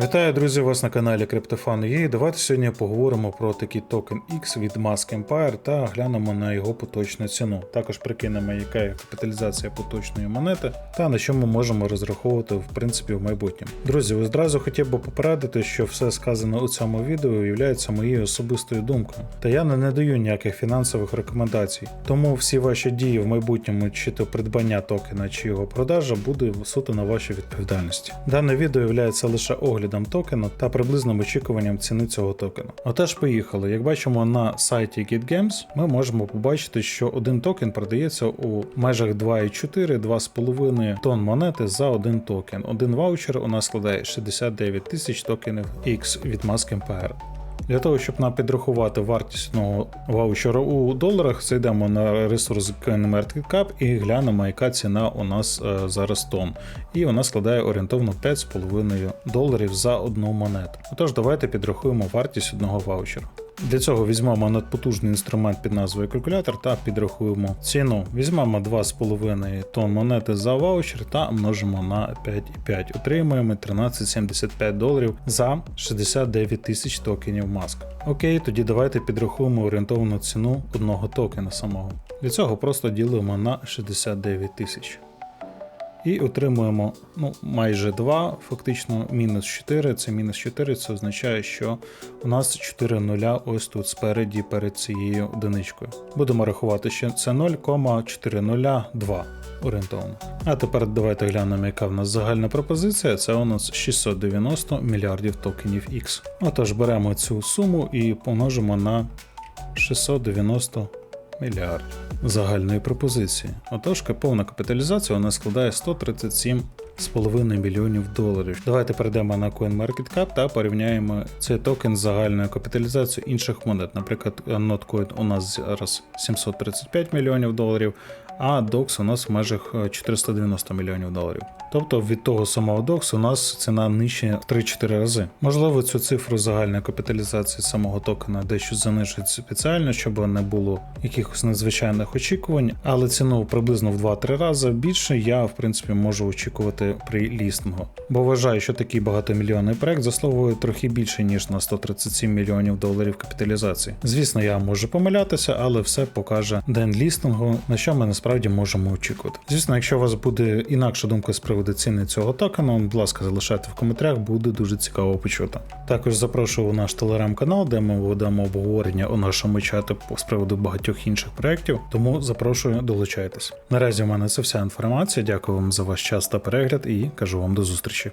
Вітаю, друзі, вас на каналі CryptoFan.ua. Давайте сьогодні поговоримо про такий токен X від Mask Empire та глянемо на його поточну ціну. Також прикинемо, яка є капіталізація поточної монети та на що ми можемо розраховувати в принципі в майбутньому. Друзі, одразу хотів би попередити, що все сказане у цьому відео є моєю особистою думкою. Та я не надаю ніяких фінансових рекомендацій. Тому всі ваші дії в майбутньому, чи то придбання токена, чи його продажа, буде суто на вашій відповідальності. Дане відео є лише оглядом токена та приблизним очікуванням ціни цього токена. Отож, поїхали. Як бачимо на сайті GitGames, ми можемо побачити, що один токен продається у межах 2,4 2,5 тонн монети за один токен. Один ваучер у нас складає 69 тисяч токенів X від Mask Empire. Для того, щоб нам підрахувати вартість ну, ваучера у доларах, зайдемо на ресурс CoinMarketCap і глянемо, яка ціна у нас е, зараз тон. І вона складає орієнтовно 5,5 доларів за одну монету. Отож, давайте підрахуємо вартість одного ваучера. Для цього візьмемо надпотужний інструмент під назвою калькулятор та підрахуємо ціну. Візьмемо 2,5 тонн монети за ваучер та множимо на 5,5. Отримуємо 13,75 доларів за 69 тисяч токенів маск. Окей, тоді давайте підрахуємо орієнтовну ціну одного токена самого. Для цього просто ділимо на 69 тисяч. І отримуємо ну, майже 2, фактично мінус 4. Це мінус 4, це означає, що у нас 4 нуля ось тут спереді перед цією одиничкою. Будемо рахувати, що це 0,402 орієнтовно. А тепер давайте глянемо, яка в нас загальна пропозиція. Це у нас 690 мільярдів токенів X. Отож, беремо цю суму і помножимо на 690 мільярдів загальної пропозиції. Отож, повна капіталізація у нас складає 137,5 мільйонів доларів. Давайте перейдемо на CoinMarketCap та порівняємо цей токен з загальною капіталізацією інших монет. Наприклад, Notcoin у нас зараз 735 мільйонів доларів, а DOX у нас в межах 490 мільйонів доларів. Тобто від того самого DOX у нас ціна нижче в 3-4 рази. Можливо, цю цифру загальної капіталізації самого токена дещо занижить спеціально, щоб не було якихось надзвичайних очікувань, але ціну приблизно в 2-3 рази більше я в принципі можу очікувати при лістингу. Бо вважаю, що такий багатомільйонний проект заслуговує трохи більше ніж на 137 мільйонів доларів капіталізації. Звісно, я можу помилятися, але все покаже день лістингу, на що ми насправді можемо очікувати. Звісно, якщо у вас буде інакша думка з приводу ціни цього токену, будь ласка, залишайте в коментарях, буде дуже цікаво почути. Також запрошую у наш телеграм-канал, де ми ведемо обговорення у нашому чаті з приводу багатьох інших проєктів, тому запрошую долучайтесь. Наразі у мене це вся інформація. Дякую вам за ваш час та перегляд і кажу вам до зустрічі.